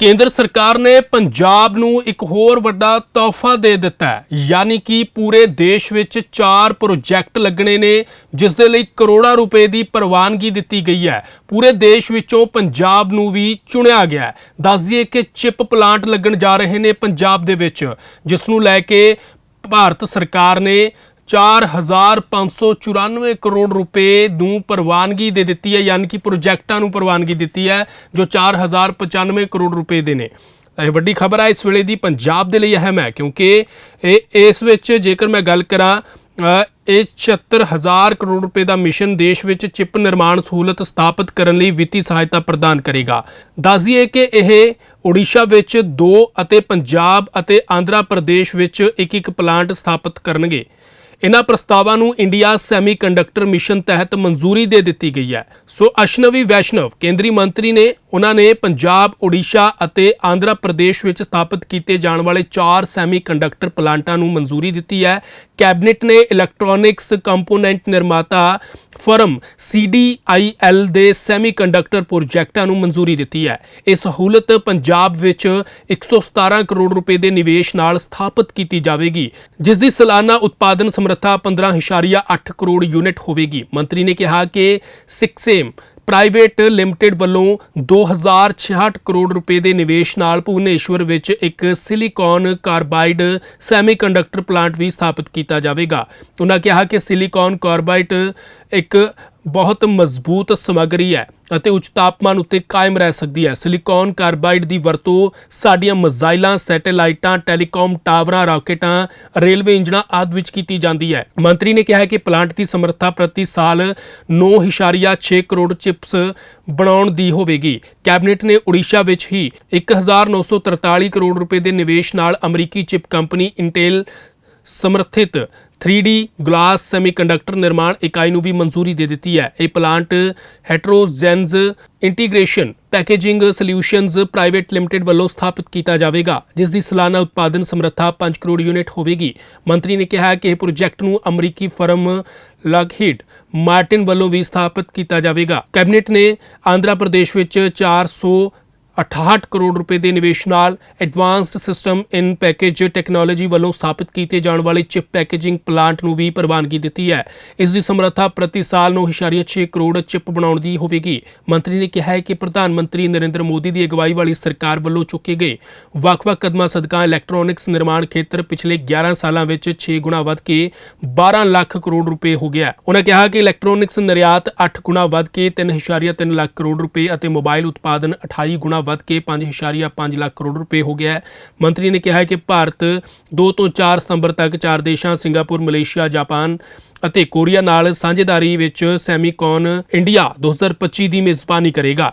ਕੇਂਦਰ ਸਰਕਾਰ ਨੇ ਪੰਜਾਬ ਨੂੰ ਇੱਕ ਹੋਰ ਵੱਡਾ ਤੋਹਫਾ ਦੇ ਦਿੱਤਾ ਹੈ, ਯਾਨੀ ਕਿ ਪੂਰੇ ਦੇਸ਼ ਵਿੱਚ ਚਾਰ ਪ੍ਰੋਜੈਕਟ ਲੱਗਣੇ ਨੇ, ਜਿਸ ਦੇ ਲਈ ਕਰੋੜਾਂ ਰੁਪਏ ਦੀ ਪ੍ਰਵਾਨਗੀ ਦਿੱਤੀ ਗਈ ਹੈ। ਪੂਰੇ ਦੇਸ਼ ਵਿੱਚੋਂ ਪੰਜਾਬ ਨੂੰ ਵੀ ਚੁਣਿਆ ਗਿਆ ਹੈ। ਦੱਸ ਦਈਏ ਕਿ ਚਿਪ ਪਲਾਂਟ ਲੱਗਣ ਜਾ ਰਹੇ ਨੇ ਪੰਜਾਬ ਦੇ ਵਿੱਚ, ਜਿਸ ਨੂੰ ਲੈ ਕੇ ਭਾਰਤ ਸਰਕਾਰ ਨੇ 4594 ਕਰੋੜ ਰੁਪਏ ਨੂੰ ਪ੍ਰਵਾਨਗੀ ਦੇ ਦਿੱਤੀ ਹੈ ਯਾਨੀ ਕਿ ਪ੍ਰੋਜੈਕਟਾਂ ਨੂੰ ਪ੍ਰਵਾਨਗੀ ਦਿੱਤੀ ਹੈ ਜੋ 4095 ਕਰੋੜ ਰੁਪਏ ਦੇ ਨੇ। ਇਹ ਵੱਡੀ ਖਬਰ ਹੈ ਇਸ ਵੇਲੇ ਦੀ ਪੰਜਾਬ ਦੇ ਲਈ ਅਹਿਮ ਹੈ ਕਿਉਂਕਿ ਇਹ ਇਸ ਵਿੱਚ ਜੇਕਰ ਮੈਂ ਗੱਲ ਕਰਾਂ ਅ, ਇਹ 76000 ਕਰੋੜ ਰੁਪਏ ਦਾ ਮਿਸ਼ਨ ਦੇਸ਼ ਵਿੱਚ ਚਿਪ ਨਿਰਮਾਣ ਸਹੂਲਤ ਸਥਾਪਿਤ ਕਰਨ ਲਈ ਵਿੱਤੀ ਸਹਾਇਤਾ ਪ੍ਰਦਾਨ ਕਰੇਗਾ। ਦੱਸਦੀਏ ਕਿ ਇਹ ਓਡੀਸ਼ਾ ਵਿੱਚ ਦੋ ਅਤੇ ਪੰਜਾਬ ਅਤੇ ਆਂਧਰਾ ਪ੍ਰਦੇਸ਼ ਵਿੱਚ ਇੱਕ ਇੱਕ ਪਲਾਂਟ ਸਥਾਪਿਤ ਕਰਨਗੇ। ਇਹਨਾਂ ਪ੍ਰਸਤਾਵਾਂ ਨੂੰ ਇੰਡੀਆ ਸੈਮੀਕੰਡਕਟਰ ਮਿਸ਼ਨ ਤਹਿਤ ਮਨਜ਼ੂਰੀ ਦੇ ਦਿੱਤੀ ਗਈ ਹੈ। ਸੋ ਅਸ਼ਨਵੀ ਵੈਸ਼ਨਵ, ਕੇਂਦਰੀ ਮੰਤਰੀ ਨੇ ਉਹਨਾਂ ਨੇ ਪੰਜਾਬ ਓਡੀਸ਼ਾ ਅਤੇ ਆਂਧਰਾ ਪ੍ਰਦੇਸ਼ ਵਿੱਚ ਸਥਾਪਿਤ ਕੀਤੇ ਜਾਣ ਵਾਲੇ ਚਾਰ ਸੈਮੀਕੰਡਕਟਰ ਪਲਾਂਟਾਂ ਨੂੰ ਮਨਜ਼ੂਰੀ ਦਿੱਤੀ ਹੈ। ਕੈਬਨਿਟ ਨੇ ਇਲੈਕਟ੍ਰੋਨਿਕਸ ਕੰਪੋਨੈਂਟ ਨਿਰਮਾਤਾ ਫਰਮ CDIL ਦੇ ਸੈਮੀਕੰਡਕਟਰ ਪ੍ਰੋਜੈਕਟਾਂ ਨੂੰ ਮਨਜ਼ੂਰੀ ਦਿੱਤੀ ਹੈ। ਇਹ ਸਹੂਲਤ ਪੰਜਾਬ ਵਿੱਚ 117 ਕਰੋੜ ਰੁਪਏ ਦੇ ਨਿਵੇਸ਼ ਨਾਲ ਸਥਾਪਿਤ ਕੀਤੀ ਜਾਵੇਗੀ ਜਿਸ ਦੀ ਸਾਲਾਨਾ ਉਤਪਾਦਨ ਸਮਰੱਥਾ 15.8 ਕਰੋੜ ਯੂਨਿਟ ਹੋਵੇਗੀ। ਮੰਤਰੀ ਨੇ ਕਿਹਾ ਕਿ ਸਿਕਸੇਮ ਪ੍ਰਾਈਵੇਟ ਲਿਮਟਿਡ ਵੱਲੋਂ 2066 ਕਰੋੜ ਰੁਪਏ ਦੇ ਨਿਵੇਸ਼ ਨਾਲ ਭੁਵਨੇਸ਼ਵਰ ਵਿੱਚ ਇੱਕ ਸਿਲੀਕਾਨ ਕਾਰਬਾਈਡ ਸੈਮੀਕੰਡਕਟਰ ਪਲਾਂਟ ਵੀ ਸਥਾਪਿਤ ਕੀਤਾ ਜਾਵੇਗਾ। ਉਹਨਾਂ ਕਿਹਾ ਕਿ ਸਿਲੀਕਾਨ ਕਾਰਬਾਈਡ ਇੱਕ ਬਹੁਤ ਮਜ਼ਬੂਤ ਸਮੱਗਰੀ ਹੈ ਅਤੇ ਉੱਚ ਤਾਪਮਾਨ ਉੱਤੇ ਕਾਇਮ ਰਹਿ ਸਕਦੀ ਹੈ। ਸਿਲੀਕਾਨ ਕਾਰਬਾਈਡ ਦੀ ਵਰਤੋਂ ਸਾਡੀਆਂ ਮਿਜ਼ਾਈਲਾਂ, ਸੈਟੇਲਾਈਟਾਂ, ਟੈਲੀਕਾਮ ਟਾਵਰਾਂ, ਰਾਕੇਟਾਂ, ਰੇਲਵੇ ਇੰਜਣਾਂ ਆਦਿ ਵਿੱਚ ਕੀਤੀ ਜਾਂਦੀ ਹੈ। ਮੰਤਰੀ ਨੇ ਕਿਹਾ ਹੈ ਕਿ ਪਲਾਂਟ ਦੀ ਸਮਰੱਥਾ ਪ੍ਰਤੀ ਸਾਲ 9.6 ਕਰੋੜ ਚਿਪਸ ਬਣਾਉਣ ਦੀ ਹੋਵੇਗੀ। ਕੈਬਨਿਟ ਨੇ ਓਡੀਸ਼ਾ ਵਿੱਚ ਹੀ 1943 ਕਰੋੜ ਰੁਪਏ ਦੇ ਨਿਵੇਸ਼ ਨਾਲ ਅਮਰੀਕੀ ਚਿਪ ਕੰਪਨੀ ਇੰਟੇਲ ਸਮਰਥਿਤ 3D ਗਲਾਸ ਸੈਮੀਕੰਡਕਟਰ ਨਿਰਮਾਣ ਇਕਾਈ ਨੂੰ ਵੀ ਮਨਜ਼ੂਰੀ ਦੇ ਦਿੱਤੀ ਹੈ। ਇਹ plant heterogeneous integration packaging solutions private limited ਵੱਲੋਂ ਸਥਾਪਿਤ ਕੀਤਾ ਜਾਵੇਗਾ, ਜਿਸ ਦੀ ਸਾਲਾਨਾ ਉਤਪਾਦਨ ਸਮਰੱਥਾ 5 ਕਰੋੜ ਯੂਨਿਟ ਹੋਵੇਗੀ। ਮੰਤਰੀ ਨੇ ਕਿਹਾ ਕਿ ਇਹ ਪ੍ਰੋਜੈਕਟ ਨੂੰ ਅਮਰੀਕੀ ਫਰਮ ਲਗਹੀਡ ਮਾਰਟਿਨ ਵੱਲੋਂ ਵੀ ਸਥਾਪਿਤ ਕੀਤਾ ਜਾਵੇਗਾ। ਕੈਬਨਿਟ ਨੇ ਆਂਧਰਾ ਪ੍ਰਦੇਸ਼ ਵਿੱਚ 400 68 ਕਰੋੜ ਰੁਪਏ ਦੇ ਨਿਵੇਸ਼ ਨਾਲ advanced system in package technology ਵੱਲੋਂ ਸਥਾਪਿਤ ਕੀਤੇ ਜਾਣ ਵਾਲੇ ਚਿਪ ਪੈਕੇਜਿੰਗ ਪਲਾਂਟ ਨੂੰ ਵੀ ਪ੍ਰਵਾਨਗੀ ਦਿੱਤੀ ਹੈ। ਇਸ ਦੀ ਸਮਰੱਥਾ ਪ੍ਰਤੀ ਸਾਲ 9.6 ਕਰੋੜ ਚਿਪ ਬਣਾਉਣ ਦੀ ਹੋਵੇਗੀ। ਮੰਤਰੀ ਨੇ ਕਿਹਾ ਹੈ ਕਿ ਪ੍ਰਧਾਨ ਮੰਤਰੀ ਨਰਿੰਦਰ ਮੋਦੀ ਦੀ ਅਗਵਾਈ ਵਾਲੀ ਸਰਕਾਰ ਵੱਲੋਂ ਚੁੱਕੇ ਗਏ ਵੱਖ-ਵੱਖ ਕਦਮਾਂ ਸਦਕਾ ਇਲੈਕਟ੍ਰੋਨਿਕਸ ਨਿਰਮਾਣ ਖੇਤਰ ਪਿਛਲੇ 11 ਸਾਲਾਂ ਵਿੱਚ 6 ਗੁਣਾ ਵੱਧ ਕੇ 12 ਲੱਖ ਕਰੋੜ ਰੁਪਏ ਹੋ ਗਿਆ ਉਹਨਾਂ ਕਿਹਾ ਕਿ ਇਲੈਕਟ੍ਰੋਨਿਕਸ ਨਿਰਯਾਤ 8 ਗੁਣਾ ਵੱਧ ਕੇ 3.3 ਲੱਖ ਕਰੋੜ ਰੁਪਏ ਅਤੇ ਮੋਬਾਈਲ ਉਤਪਾਦਨ 28 ਗੁਣਾ ਵੱਧ ਕੇ 5.5 ਲੱਖ ਕਰੋੜ ਰੁਪਏ ਹੋ ਗਿਆ ਹੈ। ਮੰਤਰੀ ਨੇ ਕਿਹਾ ਹੈ ਕਿ ਭਾਰਤ 2 ਤੋਂ 4 ਸਤੰਬਰ ਤੱਕ ਚਾਰ ਦੇਸ਼ਾਂ, ਸਿੰਗਾਪੁਰ, ਮਲੇਸ਼ੀਆ, ਜਾਪਾਨ ਅਤੇ ਕੋਰੀਆ ਨਾਲ ਸਾਂਝੇਦਾਰੀ ਵਿੱਚ ਸੈਮੀਕੌਨ ਇੰਡੀਆ 2025 ਦੀ ਮੇਜ਼ਬਾਨੀ ਕਰੇਗਾ।